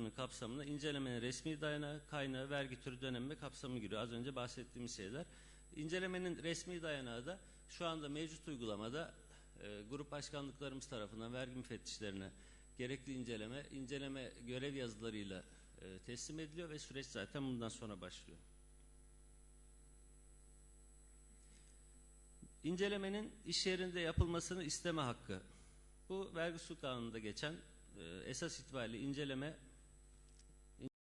hakkının kapsamına incelemenin resmi dayanağı, kaynağı, vergi türü, dönemi ve kapsamı giriyor. Az önce bahsettiğimiz şeyler. İncelemenin resmi dayanağı da şu anda mevcut uygulamada e, grup başkanlıklarımız tarafından vergi müfettişlerine gerekli inceleme, inceleme görev yazılarıyla e, teslim ediliyor ve süreç zaten bundan sonra başlıyor. İncelemenin iş yerinde yapılmasını isteme hakkı. Bu vergi usul kanununda geçen e, esas itibariyle inceleme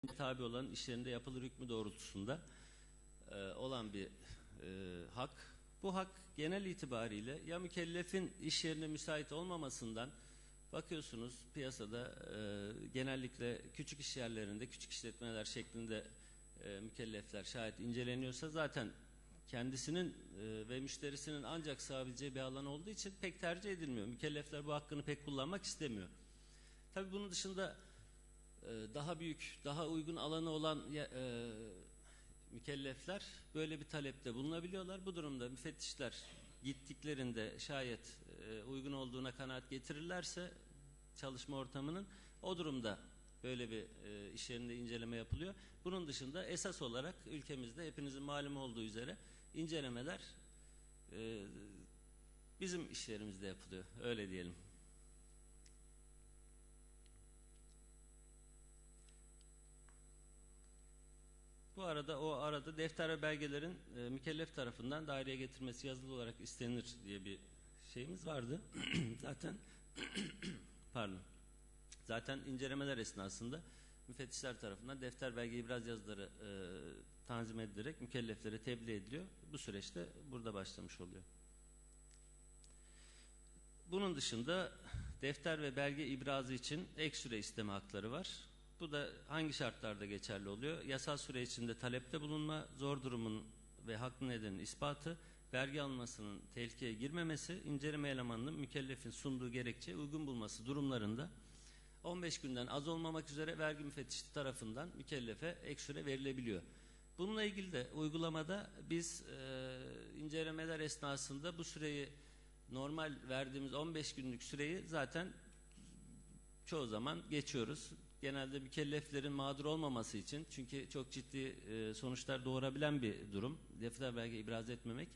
tabi olan iş yerinde yapılır hükmü doğrultusunda e, olan bir e, hak. Bu hak genel itibariyle ya mükellefin iş yerine müsait olmamasından bakıyorsunuz piyasada e, genellikle küçük iş yerlerinde, küçük işletmeler şeklinde e, mükellefler şayet inceleniyorsa zaten kendisinin e, ve müşterisinin ancak sığabileceği bir alan olduğu için pek tercih edilmiyor. Mükellefler bu hakkını pek kullanmak istemiyor. Tabii bunun dışında daha büyük, daha uygun alanı olan e, mükellefler böyle bir talepte bulunabiliyorlar. Bu durumda müfettişler gittiklerinde şayet e, uygun olduğuna kanaat getirirlerse çalışma ortamının o durumda böyle bir e, iş yerinde inceleme yapılıyor. Bunun dışında esas olarak ülkemizde hepinizin malum olduğu üzere incelemeler e, bizim işlerimizde yapılıyor. Öyle diyelim. Bu arada o arada defter ve belgelerin e, mükellef tarafından daireye getirmesi yazılı olarak istenir diye bir şeyimiz vardı. Zaten pardon. Zaten incelemeler esnasında müfettişler tarafından defter belge ibraz yazıları e, tanzim edilerek mükelleflere tebliğ ediliyor. Bu süreçte burada başlamış oluyor. Bunun dışında defter ve belge ibrazı için ek süre isteme hakları var. Bu da hangi şartlarda geçerli oluyor? Yasal süre içinde talepte bulunma, zor durumun ve haklı nedenin ispatı, vergi almasının tehlikeye girmemesi, inceleme elemanının mükellefin sunduğu gerekçe uygun bulması durumlarında 15 günden az olmamak üzere vergi müfettişi tarafından mükellefe ek süre verilebiliyor. Bununla ilgili de uygulamada biz e, incelemeler esnasında bu süreyi normal verdiğimiz 15 günlük süreyi zaten çoğu zaman geçiyoruz. Genelde mükelleflerin mağdur olmaması için çünkü çok ciddi e, sonuçlar doğurabilen bir durum. Defter belge ibraz etmemek.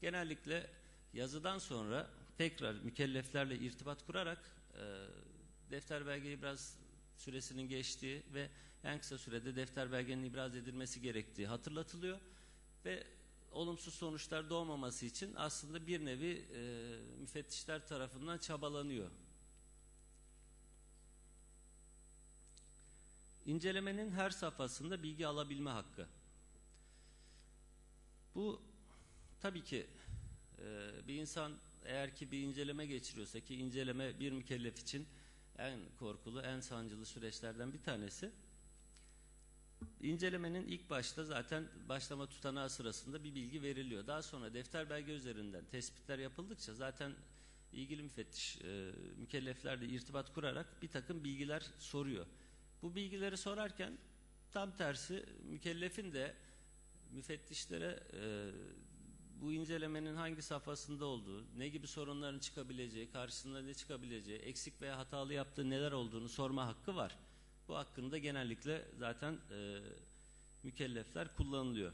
Genellikle yazıdan sonra tekrar mükelleflerle irtibat kurarak e, defter belge ibraz süresinin geçtiği ve en kısa sürede defter belgenin ibraz edilmesi gerektiği hatırlatılıyor ve olumsuz sonuçlar doğmaması için aslında bir nevi e, müfettişler tarafından çabalanıyor. İncelemenin her safhasında bilgi alabilme hakkı. Bu tabii ki e, bir insan eğer ki bir inceleme geçiriyorsa ki inceleme bir mükellef için en korkulu, en sancılı süreçlerden bir tanesi. İncelemenin ilk başta zaten başlama tutanağı sırasında bir bilgi veriliyor. Daha sonra defter belge üzerinden tespitler yapıldıkça zaten ilgili müfettiş e, mükelleflerle irtibat kurarak bir takım bilgiler soruyor. Bu bilgileri sorarken tam tersi mükellefin de müfettişlere e, bu incelemenin hangi safhasında olduğu, ne gibi sorunların çıkabileceği, karşısında ne çıkabileceği, eksik veya hatalı yaptığı neler olduğunu sorma hakkı var. Bu hakkında genellikle zaten e, mükellefler kullanılıyor.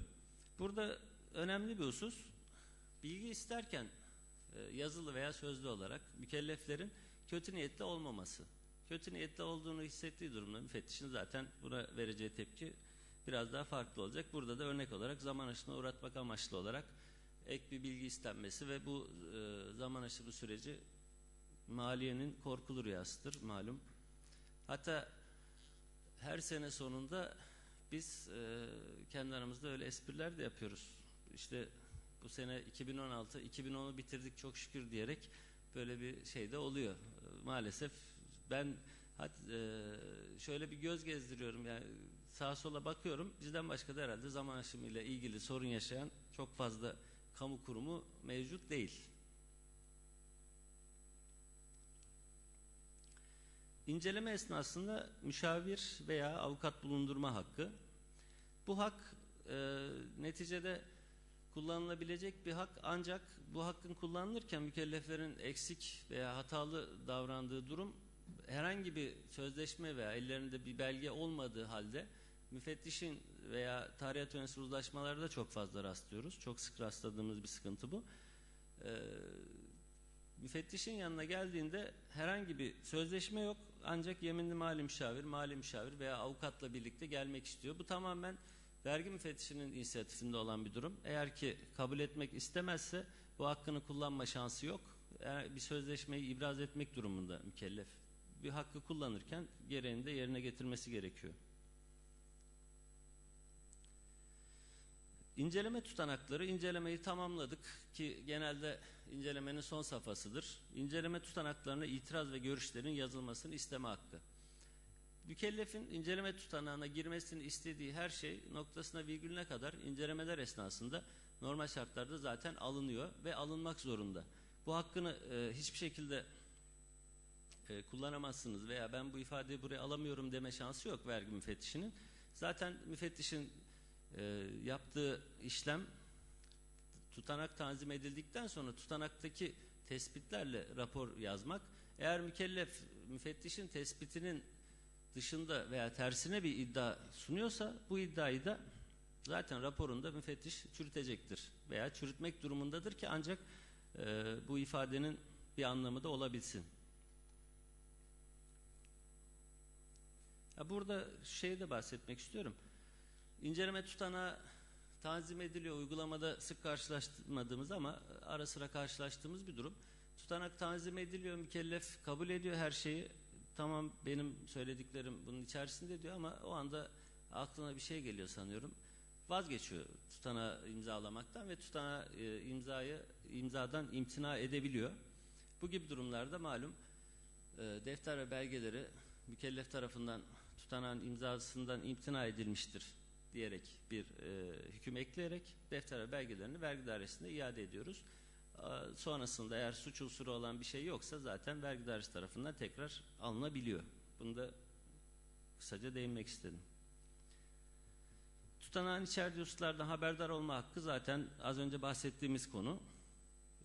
Burada önemli bir husus, bilgi isterken e, yazılı veya sözlü olarak mükelleflerin kötü niyetli olmaması. Kötü niyetli olduğunu hissettiği durumda müfettişin zaten buna vereceği tepki biraz daha farklı olacak. Burada da örnek olarak zaman aşımına uğratmak amaçlı olarak ek bir bilgi istenmesi ve bu e, zaman aşımı süreci maliyenin korkulu rüyasıdır malum. Hatta her sene sonunda biz e, kendi aramızda öyle espriler de yapıyoruz. İşte bu sene 2016, 2010'u bitirdik çok şükür diyerek böyle bir şey de oluyor. Maalesef ben hat, e, şöyle bir göz gezdiriyorum yani sağa sola bakıyorum bizden başka da herhalde zaman aşımıyla ilgili sorun yaşayan çok fazla kamu kurumu mevcut değil. İnceleme esnasında müşavir veya avukat bulundurma hakkı. Bu hak e, neticede kullanılabilecek bir hak ancak bu hakkın kullanılırken mükelleflerin eksik veya hatalı davrandığı durum herhangi bir sözleşme veya ellerinde bir belge olmadığı halde müfettişin veya tarihat öncesi uzlaşmalarda çok fazla rastlıyoruz. Çok sık rastladığımız bir sıkıntı bu. Ee, müfettişin yanına geldiğinde herhangi bir sözleşme yok ancak yeminli mali müşavir, mali müşavir veya avukatla birlikte gelmek istiyor. Bu tamamen vergi müfettişinin inisiyatifinde olan bir durum. Eğer ki kabul etmek istemezse bu hakkını kullanma şansı yok. Eğer bir sözleşmeyi ibraz etmek durumunda mükellef. Bir hakkı kullanırken gereğini de yerine getirmesi gerekiyor. İnceleme tutanakları, incelemeyi tamamladık ki genelde incelemenin son safhasıdır. İnceleme tutanaklarına itiraz ve görüşlerin yazılmasını isteme hakkı. Mükellefin inceleme tutanağına girmesini istediği her şey noktasına virgülüne kadar incelemeler esnasında normal şartlarda zaten alınıyor ve alınmak zorunda. Bu hakkını e, hiçbir şekilde e, kullanamazsınız veya ben bu ifadeyi buraya alamıyorum deme şansı yok vergi müfettişinin. Zaten müfettişin e, yaptığı işlem tutanak tanzim edildikten sonra tutanaktaki tespitlerle rapor yazmak. Eğer mükellef müfettişin tespitinin dışında veya tersine bir iddia sunuyorsa bu iddiayı da zaten raporunda müfettiş çürütecektir veya çürütmek durumundadır ki ancak e, bu ifadenin bir anlamı da olabilsin. Burada şeyi de bahsetmek istiyorum. İnceleme tutanağı tanzim ediliyor. Uygulamada sık karşılaşmadığımız ama ara sıra karşılaştığımız bir durum. Tutanak tanzim ediliyor. Mükellef kabul ediyor her şeyi. Tamam benim söylediklerim bunun içerisinde diyor ama o anda aklına bir şey geliyor sanıyorum. Vazgeçiyor tutanağı imzalamaktan ve tutanağı e, imzayı imzadan imtina edebiliyor. Bu gibi durumlarda malum e, defter ve belgeleri mükellef tarafından tutanağın imzasından imtina edilmiştir diyerek bir e, hüküm ekleyerek defter ve belgelerini vergi dairesinde iade ediyoruz. E, sonrasında eğer suç unsuru olan bir şey yoksa zaten vergi dairesi tarafından tekrar alınabiliyor. Bunu da kısaca değinmek istedim. Tutanağın içerdiği hususlardan haberdar olma hakkı zaten az önce bahsettiğimiz konu.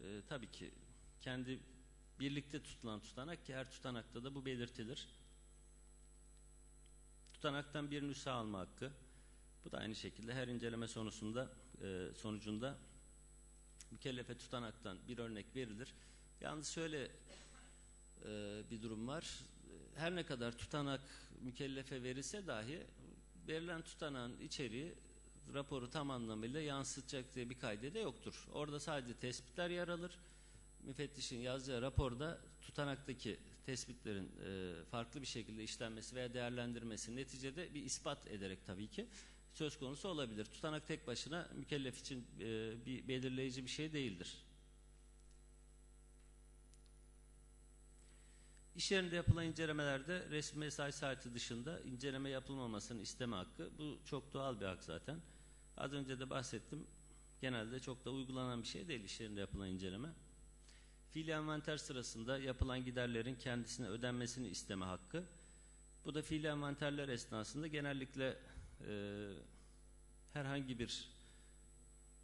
E, tabii ki kendi birlikte tutulan tutanak ki her tutanakta da bu belirtilir. Tutanaktan bir nüsha alma hakkı. Bu da aynı şekilde her inceleme sonusunda e, sonucunda mükellefe tutanaktan bir örnek verilir. Yalnız şöyle e, bir durum var. Her ne kadar tutanak mükellefe verilse dahi verilen tutanağın içeriği raporu tam anlamıyla yansıtacak diye bir kaydede yoktur. Orada sadece tespitler yer alır. Müfettişin yazacağı raporda tutanaktaki tespitlerin e, farklı bir şekilde işlenmesi veya değerlendirmesi neticede bir ispat ederek tabii ki söz konusu olabilir. Tutanak tek başına mükellef için e, bir belirleyici bir şey değildir. İş yerinde yapılan incelemelerde resmi mesai saati dışında inceleme yapılmamasını isteme hakkı. Bu çok doğal bir hak zaten. Az önce de bahsettim. Genelde çok da uygulanan bir şey değil iş yerinde yapılan inceleme. Fiili envanter sırasında yapılan giderlerin kendisine ödenmesini isteme hakkı. Bu da fiili envanterler esnasında genellikle e, herhangi bir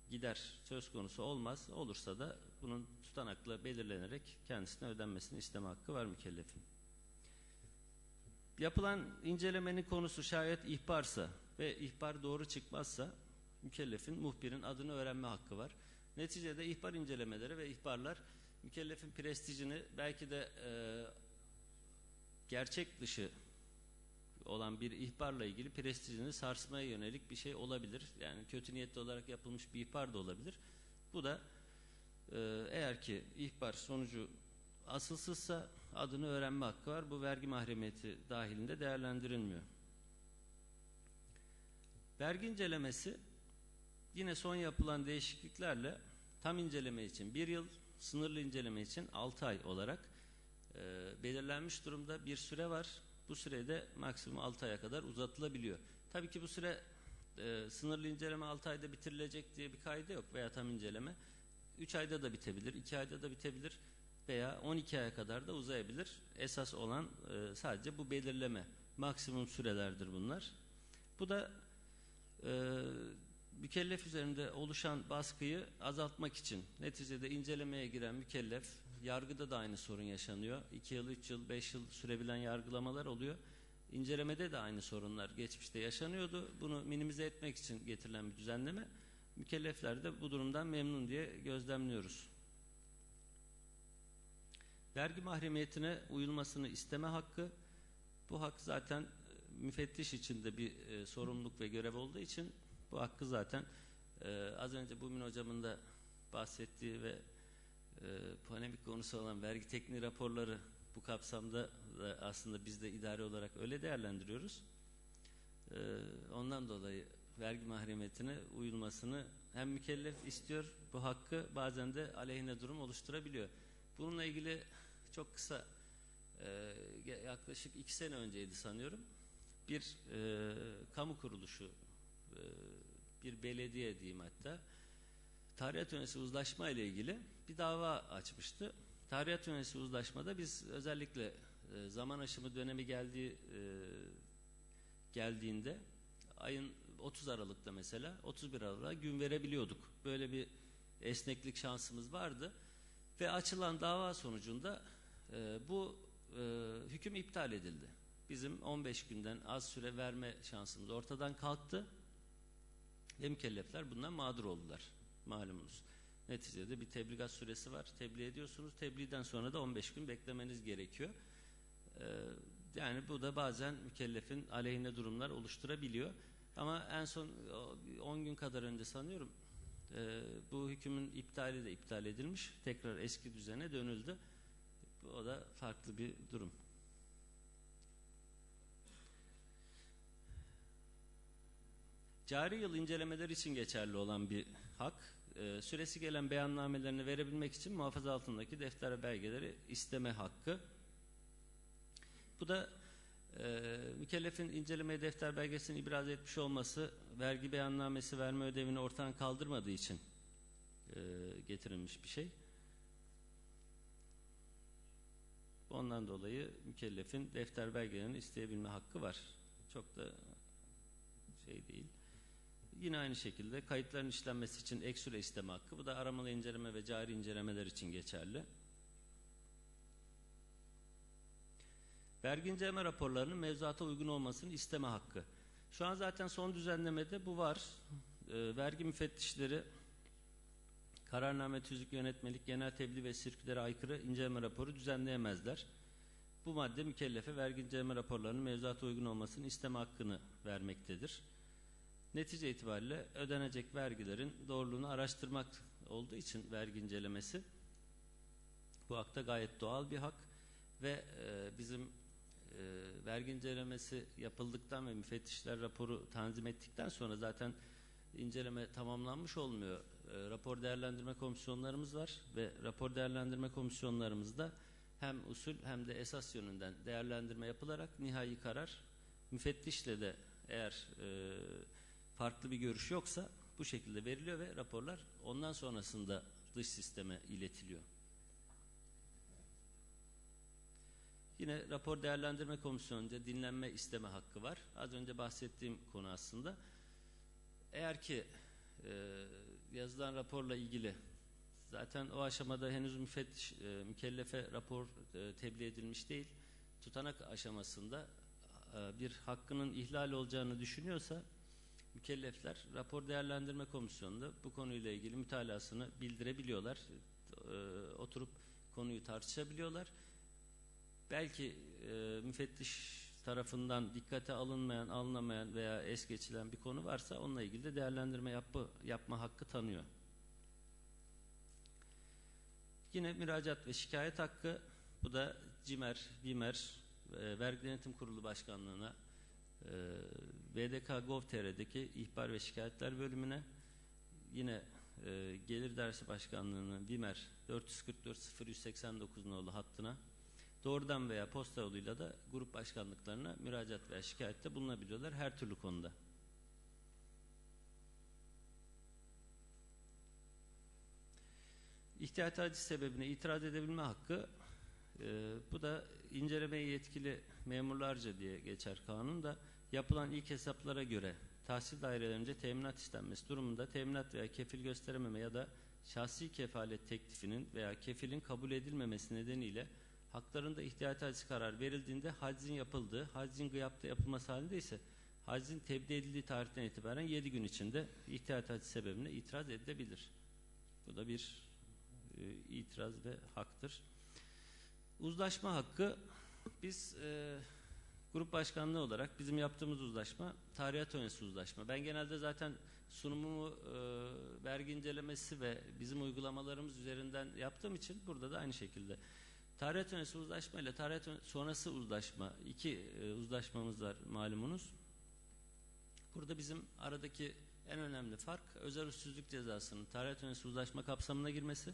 gider söz konusu olmaz. Olursa da bunun tutanakla belirlenerek kendisine ödenmesini isteme hakkı var mükellefin. Yapılan incelemenin konusu şayet ihbarsa ve ihbar doğru çıkmazsa mükellefin muhbirin adını öğrenme hakkı var. Neticede ihbar incelemeleri ve ihbarlar mükellefin prestijini belki de e, gerçek dışı olan bir ihbarla ilgili prestijini sarsmaya yönelik bir şey olabilir. Yani kötü niyetli olarak yapılmış bir ihbar da olabilir. Bu da e, eğer ki ihbar sonucu asılsızsa adını öğrenme hakkı var. Bu vergi mahremiyeti dahilinde değerlendirilmiyor. Vergi incelemesi yine son yapılan değişikliklerle tam inceleme için bir yıl, sınırlı inceleme için 6 ay olarak e, belirlenmiş durumda bir süre var. Bu sürede maksimum 6 aya kadar uzatılabiliyor. Tabii ki bu süre e, sınırlı inceleme 6 ayda bitirilecek diye bir kaydı yok veya tam inceleme. 3 ayda da bitebilir, 2 ayda da bitebilir veya 12 aya kadar da uzayabilir. Esas olan e, sadece bu belirleme. Maksimum sürelerdir bunlar. Bu da e, mükellef üzerinde oluşan baskıyı azaltmak için neticede incelemeye giren mükellef yargıda da aynı sorun yaşanıyor. 2 yıl, 3 yıl, 5 yıl sürebilen yargılamalar oluyor. İncelemede de aynı sorunlar geçmişte yaşanıyordu. Bunu minimize etmek için getirilen bir düzenleme. Mükellefler de bu durumdan memnun diye gözlemliyoruz. Vergi mahremiyetine uyulmasını isteme hakkı, bu hak zaten müfettiş içinde bir e, sorumluluk ve görev olduğu için bu hakkı zaten e, az önce Bumin hocamın da bahsettiği ve e, polemik konusu olan vergi tekniği raporları bu kapsamda da aslında biz de idari olarak öyle değerlendiriyoruz. E, ondan dolayı vergi mahremiyetine uyulmasını hem mükellef istiyor bu hakkı bazen de aleyhine durum oluşturabiliyor. Bununla ilgili çok kısa e, yaklaşık iki sene önceydi sanıyorum bir e, kamu kuruluşu e, bir belediye diyeyim hatta tarihat öncesi uzlaşma ile ilgili bir dava açmıştı. Tarihat öncesi uzlaşmada biz özellikle e, zaman aşımı dönemi geldiği e, geldiğinde ayın 30 Aralık'ta mesela 31 Aralık'a gün verebiliyorduk. Böyle bir esneklik şansımız vardı ve açılan dava sonucunda e, bu hüküm iptal edildi. Bizim 15 günden az süre verme şansımız ortadan kalktı ve mükellefler bundan mağdur oldular malumunuz. Neticede bir tebligat süresi var. Tebliğ ediyorsunuz. Tebliğden sonra da 15 gün beklemeniz gerekiyor. Ee, yani bu da bazen mükellefin aleyhine durumlar oluşturabiliyor. Ama en son 10 gün kadar önce sanıyorum e, bu hükümün iptali de iptal edilmiş. Tekrar eski düzene dönüldü. O da farklı bir durum. Cari yıl incelemeler için geçerli olan bir hak, e, süresi gelen beyannamelerini verebilmek için muhafaza altındaki defter belgeleri isteme hakkı. Bu da e, mükellefin incelemeye defter belgesini ibraz etmiş olması, vergi beyannamesi verme ödevini ortadan kaldırmadığı için e, getirilmiş bir şey. Ondan dolayı mükellefin defter belgelerini isteyebilme hakkı var. Çok da şey değil. Yine aynı şekilde kayıtların işlenmesi için ek süre isteme hakkı. Bu da aramalı inceleme ve cari incelemeler için geçerli. Vergi inceleme raporlarının mevzuata uygun olmasını isteme hakkı. Şu an zaten son düzenlemede bu var. E, vergi müfettişleri kararname, tüzük, yönetmelik, genel tebliğ ve sirkülere aykırı inceleme raporu düzenleyemezler. Bu madde mükellefe vergi inceleme raporlarının mevzuata uygun olmasını isteme hakkını vermektedir. Netice itibariyle ödenecek vergilerin doğruluğunu araştırmak olduğu için vergi incelemesi bu hakta gayet doğal bir hak ve e, bizim e, vergi incelemesi yapıldıktan ve müfettişler raporu tanzim ettikten sonra zaten inceleme tamamlanmış olmuyor. E, rapor değerlendirme komisyonlarımız var ve rapor değerlendirme komisyonlarımızda hem usul hem de esas yönünden değerlendirme yapılarak nihai karar müfettişle de eğer e, farklı bir görüş yoksa bu şekilde veriliyor ve raporlar ondan sonrasında dış sisteme iletiliyor. Yine rapor değerlendirme komisyonunca dinlenme isteme hakkı var. Az önce bahsettiğim konu aslında. Eğer ki e, yazılan raporla ilgili zaten o aşamada henüz müfettiş, e, mükellefe rapor e, tebliğ edilmiş değil. Tutanak aşamasında e, bir hakkının ihlal olacağını düşünüyorsa mükellefler rapor değerlendirme komisyonunda bu konuyla ilgili mütalasını bildirebiliyorlar. E, oturup konuyu tartışabiliyorlar. Belki e, müfettiş tarafından dikkate alınmayan, alınamayan veya es geçilen bir konu varsa onunla ilgili de değerlendirme yapı, yapma hakkı tanıyor. Yine müracaat ve şikayet hakkı bu da CİMER, BİMER, e, Vergi Denetim Kurulu Başkanlığı'na e, BDK Gov.tr'deki ihbar ve şikayetler bölümüne yine e, Gelir Dersi Başkanlığı'nın BİMER 444 0189 nolu hattına doğrudan veya posta yoluyla da grup başkanlıklarına müracaat veya şikayette bulunabiliyorlar her türlü konuda. İhtiyat aciz sebebine itiraz edebilme hakkı e, bu da incelemeye yetkili memurlarca diye geçer kanunda yapılan ilk hesaplara göre tahsil dairelerince teminat istenmesi durumunda teminat veya kefil gösterememe ya da şahsi kefalet teklifinin veya kefilin kabul edilmemesi nedeniyle haklarında ihtiyat hacı karar verildiğinde haczin yapıldığı, haczin gıyapta yapılması halinde ise haczin tebliğ edildiği tarihten itibaren 7 gün içinde ihtiyat hacı sebebine itiraz edilebilir. Bu da bir e, itiraz ve haktır. Uzlaşma hakkı biz e, grup başkanlığı olarak bizim yaptığımız uzlaşma tarihat öncesi uzlaşma. Ben genelde zaten sunumumu e, vergi incelemesi ve bizim uygulamalarımız üzerinden yaptığım için burada da aynı şekilde. Tarihat öncesi uzlaşma ile tarihat sonrası uzlaşma iki e, uzlaşmamız var malumunuz. Burada bizim aradaki en önemli fark özel usulsüzlük cezasının tarihat öncesi uzlaşma kapsamına girmesi,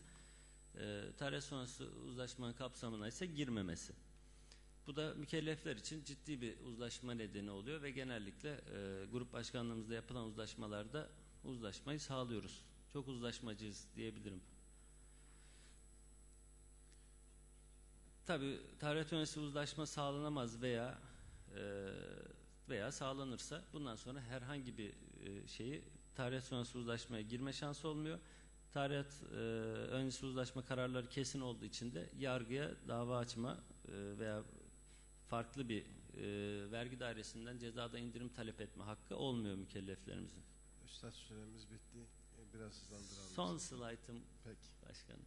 e, tarihat sonrası uzlaşmanın kapsamına ise girmemesi. Bu da mükellefler için ciddi bir uzlaşma nedeni oluyor ve genellikle e, grup başkanlığımızda yapılan uzlaşmalarda uzlaşmayı sağlıyoruz. Çok uzlaşmacıyız diyebilirim. Tabi tarih öncesi uzlaşma sağlanamaz veya e, veya sağlanırsa bundan sonra herhangi bir e, şeyi tarih sonrası uzlaşmaya girme şansı olmuyor. Tarihat e, öncesi uzlaşma kararları kesin olduğu için de yargıya dava açma e, veya farklı bir e, vergi dairesinden cezada indirim talep etme hakkı olmuyor mükelleflerimizin. Üstad süremiz bitti. Ee, Biraz hızlandıralım. Son slaytım Peki. başkanım.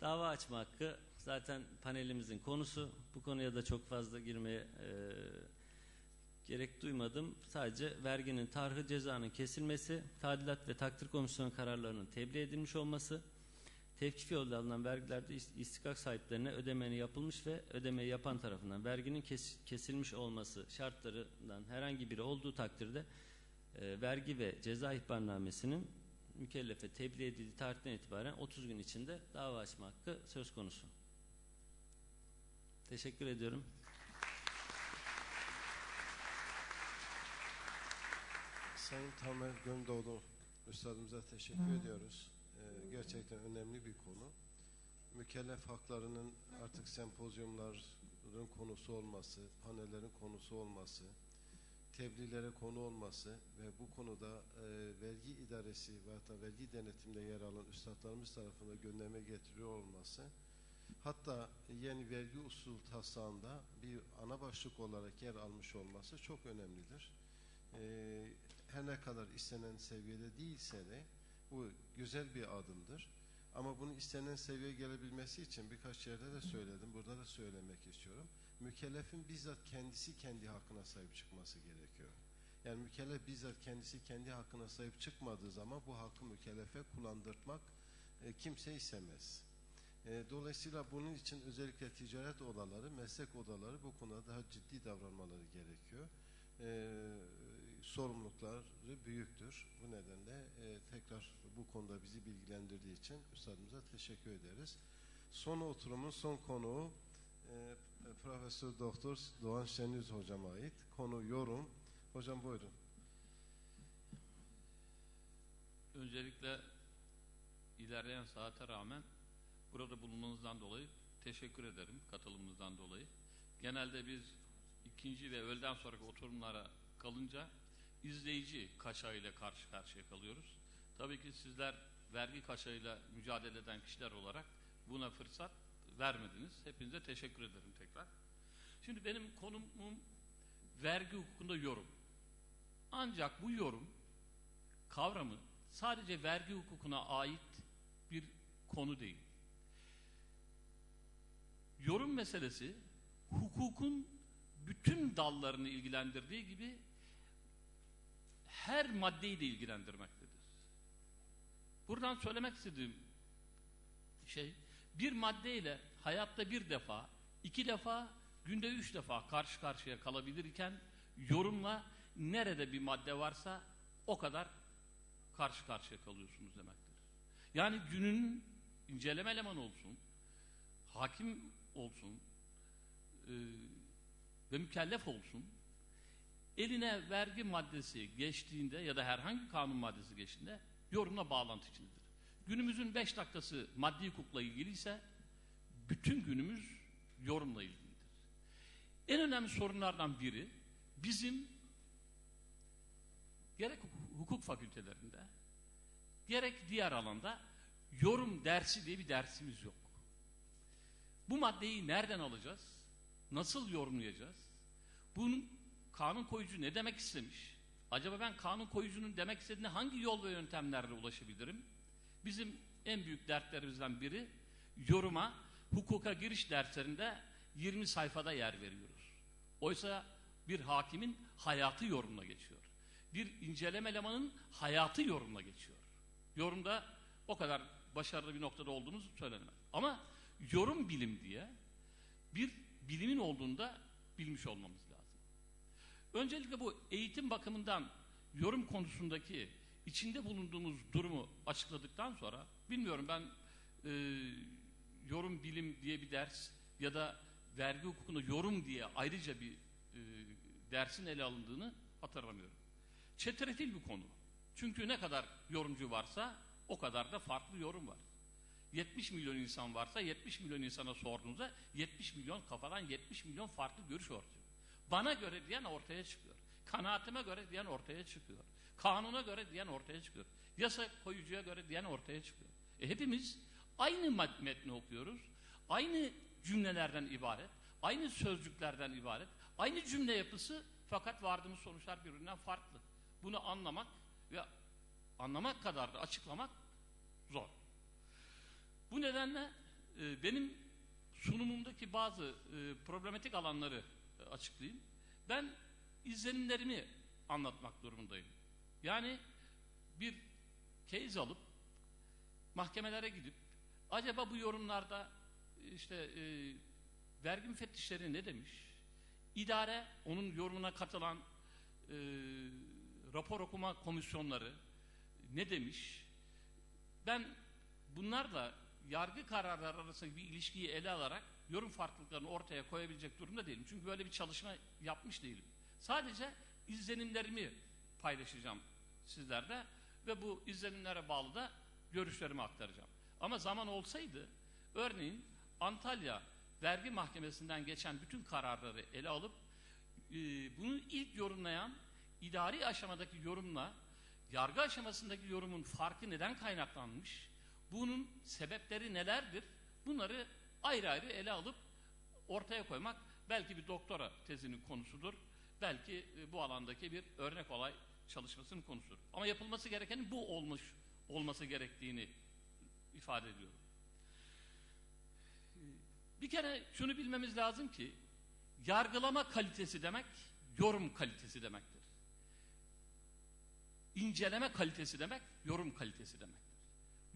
Dava açma hakkı zaten panelimizin konusu. Bu konuya da çok fazla girmeye e, gerek duymadım. Sadece verginin tarhı cezanın kesilmesi, tadilat ve takdir komisyonu kararlarının tebliğ edilmiş olması, tevkif yoluyla alınan vergilerde istikak sahiplerine ödemeni yapılmış ve ödemeyi yapan tarafından verginin kes, kesilmiş olması şartlarından herhangi biri olduğu takdirde e, vergi ve ceza ihbarnamesinin mükellefe tebliğ edildiği tarihten itibaren 30 gün içinde dava açma hakkı söz konusu. Teşekkür ediyorum. Sayın Tamer Göndoğlu Üstadımıza teşekkür ediyoruz. Ee, gerçekten önemli bir konu. Mükellef haklarının artık sempozyumların konusu olması, panellerin konusu olması, tebliğlere konu olması ve bu konuda e, vergi idaresi ve hatta vergi denetiminde yer alan üstadlarımız tarafından gündeme getiriyor olması hatta yeni vergi usul taslağında bir ana başlık olarak yer almış olması çok önemlidir. E, her ne kadar istenen seviyede değilse de bu güzel bir adımdır. Ama bunu istenen seviyeye gelebilmesi için birkaç yerde de söyledim, burada da söylemek istiyorum. Mükellefin bizzat kendisi kendi hakkına sahip çıkması gerekiyor. Yani mükellef bizzat kendisi kendi hakkına sahip çıkmadığı zaman bu hakkı mükellefe kullandırtmak e, kimse istemez. E, dolayısıyla bunun için özellikle ticaret odaları, meslek odaları bu konuda daha ciddi davranmaları gerekiyor. E, sorumlulukları büyüktür. Bu nedenle e, tekrar bu konuda bizi bilgilendirdiği için üstadımıza teşekkür ederiz. Son oturumun son konuğu e, Profesör Doktor Doğan Şenüz hocama ait. Konu yorum. Hocam buyurun. Öncelikle ilerleyen saate rağmen burada bulunmanızdan dolayı teşekkür ederim katılımınızdan dolayı. Genelde biz ikinci ve öğleden sonraki oturumlara kalınca izleyici kaşağıyla karşı karşıya kalıyoruz. Tabii ki sizler vergi kaşağıyla mücadele eden kişiler olarak buna fırsat vermediniz. Hepinize teşekkür ederim tekrar. Şimdi benim konumum vergi hukukunda yorum. Ancak bu yorum kavramı sadece vergi hukukuna ait bir konu değil. Yorum meselesi hukukun bütün dallarını ilgilendirdiği gibi her maddeyi de ilgilendirmektedir. Buradan söylemek istediğim şey bir maddeyle hayatta bir defa, iki defa, günde üç defa karşı karşıya kalabilir iken yorumla nerede bir madde varsa o kadar karşı karşıya kalıyorsunuz demektir. Yani günün inceleme elemanı olsun, hakim olsun e, ve mükellef olsun, eline vergi maddesi geçtiğinde ya da herhangi kanun maddesi geçtiğinde yorumla bağlantı içindedir. Günümüzün beş dakikası maddi hukukla ilgili ise bütün günümüz yorumla ilgilidir. En önemli sorunlardan biri bizim gerek hukuk fakültelerinde gerek diğer alanda yorum dersi diye bir dersimiz yok. Bu maddeyi nereden alacağız? Nasıl yorumlayacağız? Bunun kanun koyucu ne demek istemiş? Acaba ben kanun koyucunun demek istediğine hangi yol ve yöntemlerle ulaşabilirim? Bizim en büyük dertlerimizden biri yoruma, hukuka giriş derslerinde 20 sayfada yer veriyoruz. Oysa bir hakimin hayatı yorumla geçiyor. Bir inceleme elemanın hayatı yorumla geçiyor. Yorumda o kadar başarılı bir noktada olduğumuz söylenemez. Ama yorum bilim diye bir bilimin olduğunda bilmiş olmamız. Öncelikle bu eğitim bakımından yorum konusundaki içinde bulunduğumuz durumu açıkladıktan sonra bilmiyorum ben e, yorum bilim diye bir ders ya da vergi hukukunda yorum diye ayrıca bir e, dersin ele alındığını hatırlamıyorum. Çetrefil bir konu. Çünkü ne kadar yorumcu varsa o kadar da farklı yorum var. 70 milyon insan varsa 70 milyon insana sorduğunuzda 70 milyon kafadan 70 milyon farklı görüş ortaya. Bana göre diyen ortaya çıkıyor. Kanaatime göre diyen ortaya çıkıyor. Kanuna göre diyen ortaya çıkıyor. Yasa koyucuya göre diyen ortaya çıkıyor. E hepimiz aynı metni okuyoruz. Aynı cümlelerden ibaret. Aynı sözcüklerden ibaret. Aynı cümle yapısı fakat vardığımız sonuçlar birbirinden farklı. Bunu anlamak ve anlamak kadar da açıklamak zor. Bu nedenle e, benim sunumumdaki bazı e, problematik alanları açıklayayım. Ben izlenimlerimi anlatmak durumundayım. Yani bir case alıp mahkemelere gidip acaba bu yorumlarda işte e, vergi müfettişleri ne demiş? İdare onun yorumuna katılan e, rapor okuma komisyonları ne demiş? Ben bunlarla yargı kararları arasındaki bir ilişkiyi ele alarak yorum farklılıklarını ortaya koyabilecek durumda değilim. Çünkü böyle bir çalışma yapmış değilim. Sadece izlenimlerimi paylaşacağım sizlerle ve bu izlenimlere bağlı da görüşlerimi aktaracağım. Ama zaman olsaydı örneğin Antalya Vergi Mahkemesi'nden geçen bütün kararları ele alıp e, bunu ilk yorumlayan idari aşamadaki yorumla yargı aşamasındaki yorumun farkı neden kaynaklanmış? Bunun sebepleri nelerdir? Bunları ayrı ayrı ele alıp ortaya koymak belki bir doktora tezinin konusudur. Belki e, bu alandaki bir örnek olay çalışmasının konusudur. Ama yapılması gerekenin bu olmuş olması gerektiğini ifade ediyorum. Bir kere şunu bilmemiz lazım ki yargılama kalitesi demek yorum kalitesi demektir. İnceleme kalitesi demek yorum kalitesi demektir.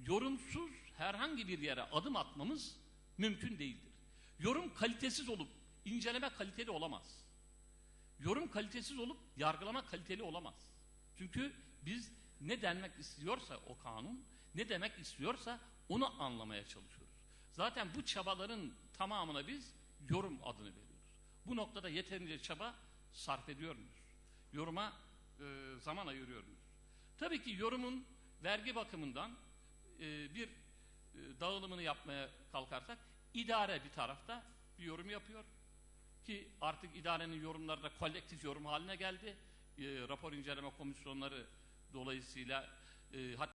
Yorumsuz herhangi bir yere adım atmamız mümkün değildir. Yorum kalitesiz olup inceleme kaliteli olamaz. Yorum kalitesiz olup yargılama kaliteli olamaz. Çünkü biz ne denmek istiyorsa o kanun, ne demek istiyorsa onu anlamaya çalışıyoruz. Zaten bu çabaların tamamına biz yorum adını veriyoruz. Bu noktada yeterince çaba sarf ediyor muyuz? Yoruma e, zaman ayırıyor muyuz? Tabii ki yorumun vergi bakımından e, bir dağılımını yapmaya kalkarsak idare bir tarafta bir yorum yapıyor ki artık idarenin yorumları da kolektif yorum haline geldi. E, rapor inceleme komisyonları dolayısıyla e, hatta